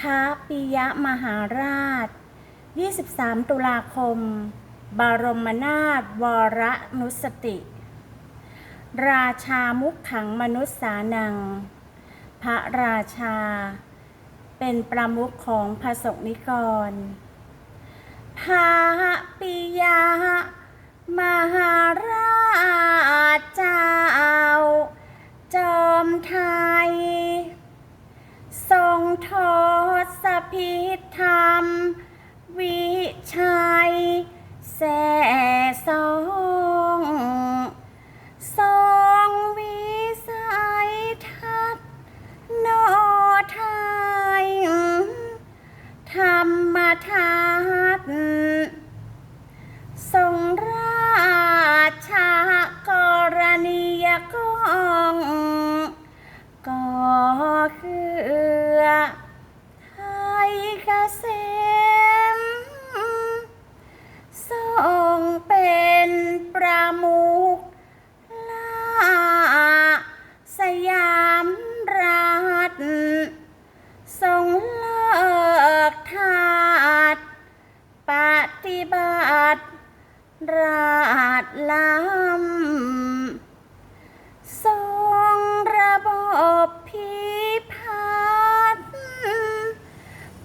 พระปิยมหาราช 23 ตุลาคมบรมนาถวรนุสติ ราชามุขขังมนุษย์สานัง พระราชา เป็นประมุขของพระสงฆ์นิกรพระปิยมหาราชเจ้า จอมไทย ทรงทอ ศพิธรรม วิชัยแสสอง ราชล้ำทรงระบบพิพัฒน์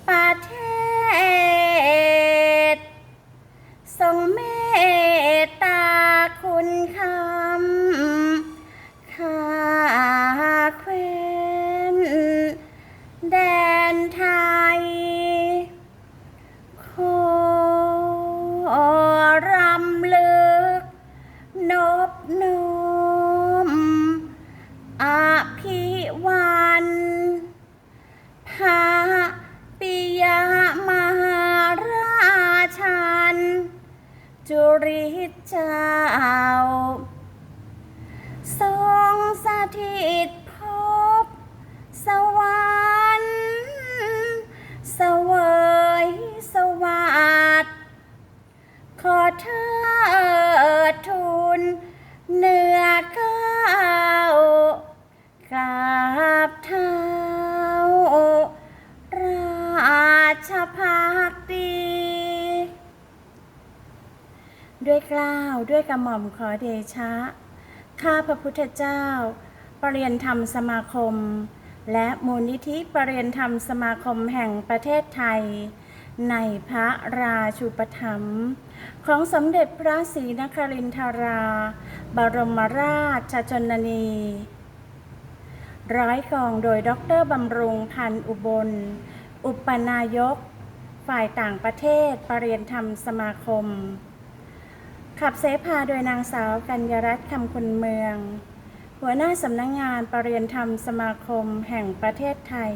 ประเทศ ทรงเมต จุ ด้วยกล้าวด้วยกระหม่อมขอเดชะ ข้าพระพุทธเจ้า ปรริยนธรรมสมาคม และมูลนิธิปรริยนธรรมสมาคมแห่งประเทศไทย ในพระราชูปถัมภ์ของสมเด็จพระศรีนครินทรา บรมราชชนนี ร้อยกองโดยดรบำรุงพันอุบล อุปนายก ฝ่ายต่างประเทศปรริยนธรรมสมาคม ขับเสพาโดยนางสาวกัญญรัตน์คำคุณเมือง หัวหน้าสำนักงงานปรริยนธรรมสมาคมแห่งประเทศไทย